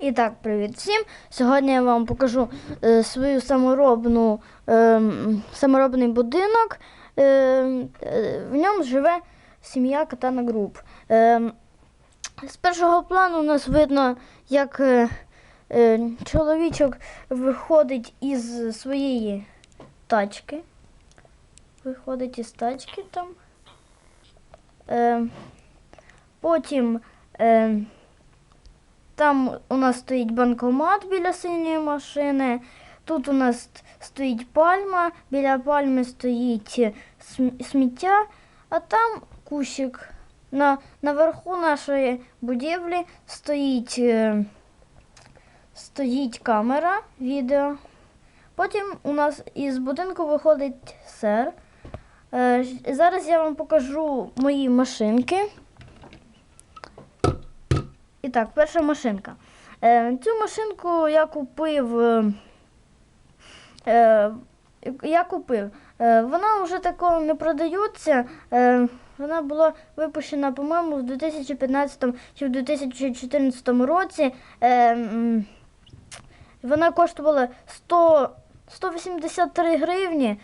І так, привіт всім. Сьогодні я вам покажу е, свою саморобну, е, саморобний будинок. Е, е, в ньому живе сім'я Катана Груп. Е, з першого плану у нас видно, як е, е, чоловічок виходить із своєї тачки. Виходить із тачки там. Е, потім. Е, там у нас стоїть банкомат біля синьої машини. Тут у нас стоїть пальма, біля пальми стоїть сміття, а там кущик. На, наверху нашої будівлі стоїть, е, стоїть камера, відео. Потім у нас із будинку виходить сер. Е, зараз я вам покажу мої машинки. І так, перша машинка. Е, цю машинку я купив. е, Е, я купив. Вона вже такого не продається. Вона була випущена, по-моєму, в 2015 чи в 2014 році. Вона коштувала 100, 183 гривні.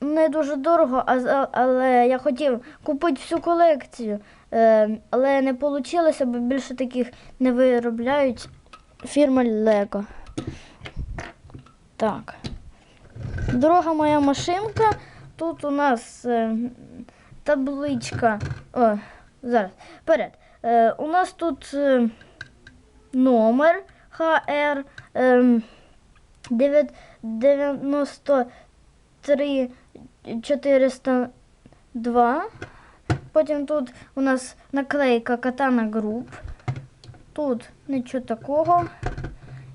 Не дуже дорого, а, але я хотів купити всю колекцію. Е, але не вийшло, бо більше таких не виробляють фірма Lego. Так. Друга моя машинка. Тут у нас е, табличка. О, зараз. Вперед. Е, у нас тут номер ХР е, 93 402. Потім тут у нас наклейка Катана Груп. Тут нічого такого.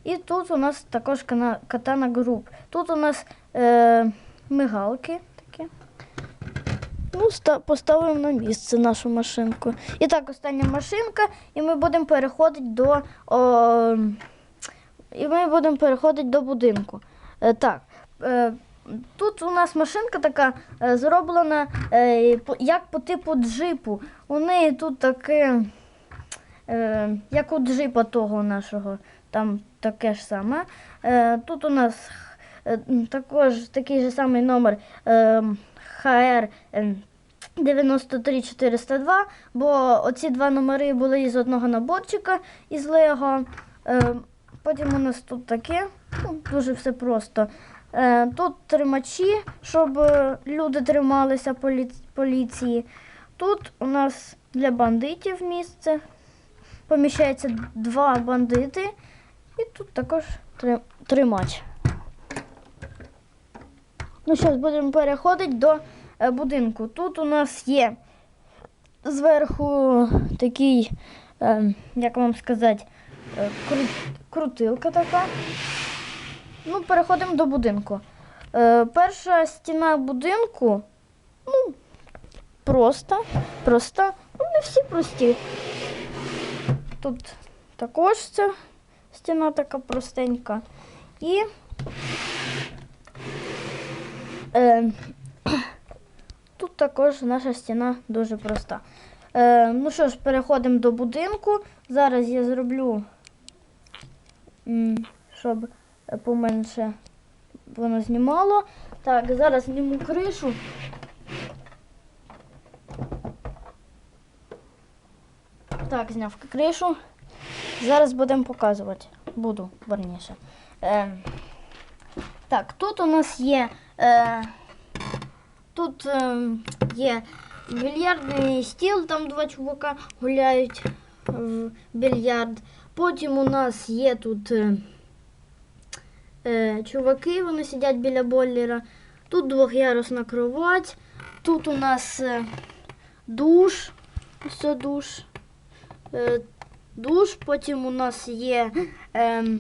І тут у нас також Катана Груп. Тут у нас е, мигалки такі. Ну, поставимо на місце нашу машинку. І так, остання машинка, і ми будемо переходити до. О, і ми будемо переходити до будинку. Е, так. Е, Тут у нас машинка така е, зроблена е, як по типу джипу. У тут таке, е, як у джипа того нашого, там таке ж саме. Тут у нас також такий же самий номер е, 93402, бо оці два номери були із одного наборчика із Лего. Потім у нас тут таке, ну, дуже все просто. Е, тут тримачі, щоб е, люди трималися полі- поліції. Тут у нас для бандитів місце. Поміщається два бандити. І тут також три- тримач. Ну, зараз будемо переходити до е, будинку. Тут у нас є зверху такий, е, як вам сказати, кру- крутилка така. Ну, переходимо до будинку. Е, перша стіна будинку, ну, проста, проста. Ну, не всі прості. Тут також ця стіна така простенька. І е, тут також наша стіна дуже проста. Е, ну що ж, переходимо до будинку. Зараз я зроблю, щоб поменше воно знімало. Так, зараз зніму кришу. Так, зняв кришу. Зараз будемо показувати. Буду верніше. Е, так, тут у нас є. Е, тут е, є більярдний стіл, там два чувака гуляють в більярд. Потім у нас є тут е, е, чуваки, вони сидять біля бойлера. Тут двох'ярусна кровать. Тут у нас е, душ. Це душ. Е, душ, потім у нас є ем,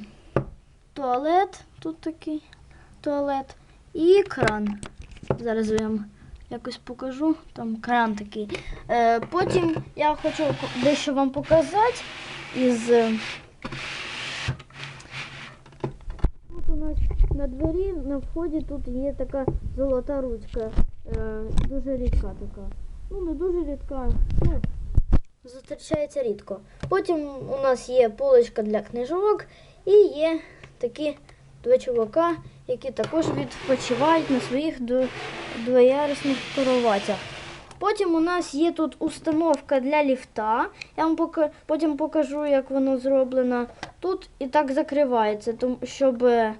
туалет, тут такий туалет і кран. Зараз я вам якось покажу. Там кран такий. Е, потім я хочу дещо вам показати із. е, Тут у нас на двері, на вході тут є така золота ручка. Е, дуже рідка така. Ну, не дуже рідка. Ну, зустрічається рідко. Потім у нас є поличка для книжок і є такі два чувака, які також відпочивають на своїх дво- двоярусних кроватях. Потім у нас є тут установка для ліфта. Я вам пока, потім покажу, як воно зроблено. Тут і так закривається, щоб е,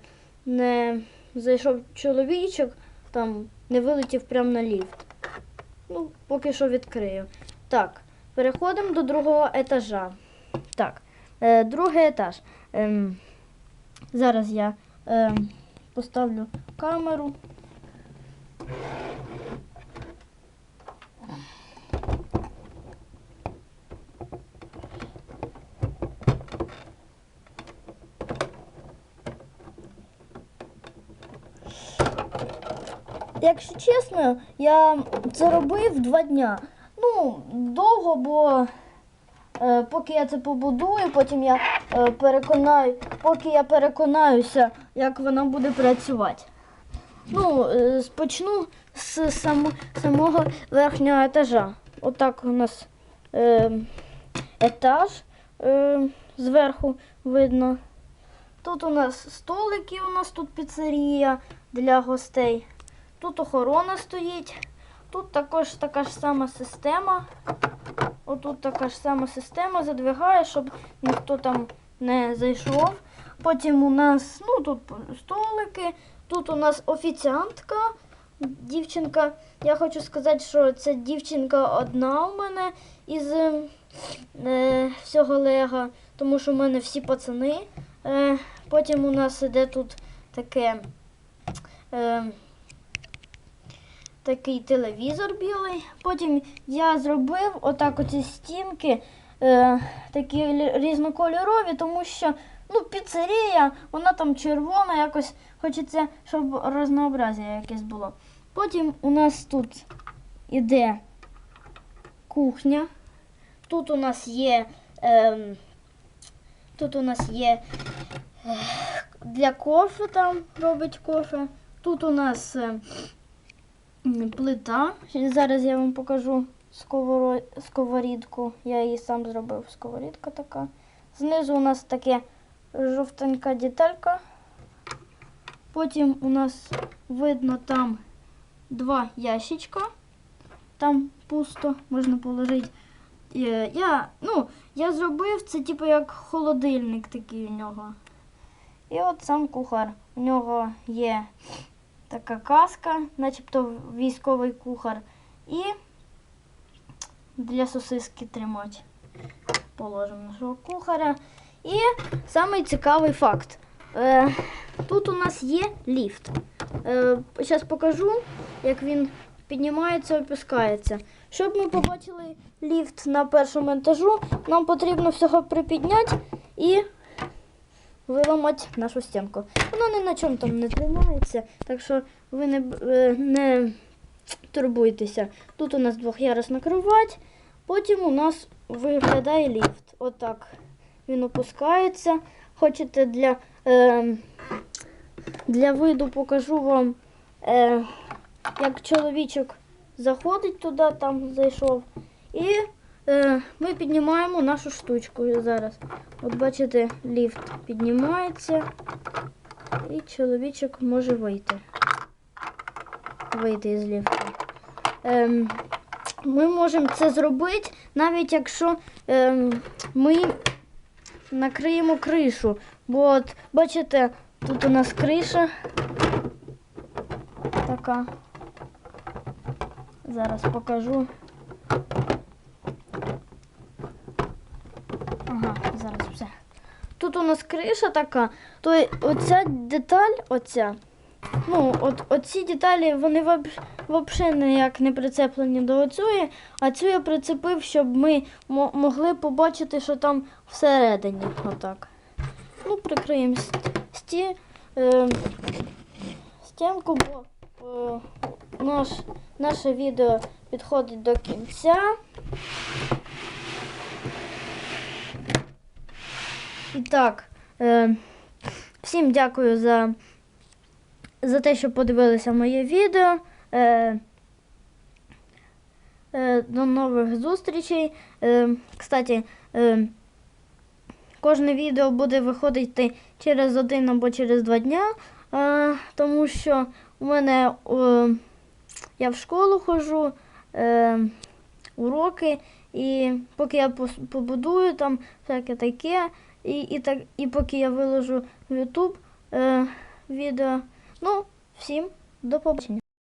не зайшов чоловічок, там не вилетів прямо на ліфт. Ну, поки що відкрию. Так, переходимо до другого етажа. Так, е, другий етаж. Е, зараз я е, поставлю камеру. Якщо чесно, я це робив два дня. Ну, довго, бо е, поки я це побудую, потім я е, переконаю, поки я переконаюся, як вона буде працювати. Ну, е, спочну з само, самого верхнього етажа. Отак у нас е, етаж е, зверху видно. Тут у нас столики, у нас тут піцерія для гостей. Тут охорона стоїть. Тут також така ж сама система. Отут така ж сама система задвигає, щоб ніхто там не зайшов. Потім у нас ну, тут столики, тут у нас офіціантка, дівчинка. Я хочу сказати, що це дівчинка одна у мене із е, всього Лего, тому що в мене всі пацани. Е, потім у нас іде тут таке. Е, такий телевізор білий. Потім я зробив отак оці стінки е, такі різнокольорові, тому що ну, піцерія, вона там червона, якось хочеться, щоб разнообразія якесь було. Потім у нас тут іде кухня. Тут у нас є. ем, тут у нас є е, для кофе там робить кофе. Тут у нас е, м, плита. Зараз я вам покажу сковорідку. Я її сам зробив. Сковорідка така. Знизу у нас таке жовтенька деталька. Потім у нас видно там два ящичка. Там пусто, можна положити. Е, Я, ну, я зробив це типу як холодильник такий у нього. І от сам кухар. У нього є така каска, начебто військовий кухар. І для сосиски тримати. Положимо нашого кухаря. І самий цікавий факт. Е, тут у нас є ліфт. Е, зараз покажу, як він піднімається, опускається. Щоб ми побачили ліфт на першому етажу, нам потрібно всього припідняти і виламати нашу стінку. Воно ні на чому там не тримається, так що ви не, е, не турбуйтеся. Тут у нас двох'ярусна кровать, потім у нас виглядає ліфт. Отак він опускається. Хочете для, е, для виду покажу вам, е, як чоловічок заходить туди, там зайшов. І ми піднімаємо нашу штучку зараз. От бачите, ліфт піднімається, і чоловічок може вийти. Вийти із ліфту. Ем, ми можемо це зробити, навіть якщо ем, ми накриємо кришу. Бо от, бачите, тут у нас криша така. Зараз покажу. Ага, зараз все. Тут у нас криша така, то оця деталь, оця, ну, от, оці деталі, вони взагалі ніяк не прицеплені до оцюї, а цю я прицепив, щоб ми могли побачити, що там всередині. Отак. Ну, прикриємо сті, е, стінку, бо е, наш, наше відео підходить до кінця. І так, е, всім дякую за, за те, що подивилися моє відео. Е, Е, до нових зустрічей. Е, кстати, е, кожне відео буде виходити через один або через два дня, е, тому що у мене е, я в школу ходжу, е, уроки, і поки я побудую там всяке таке, і, і, так, і поки я виложу в YouTube е, відео. Ну, всім до побачення.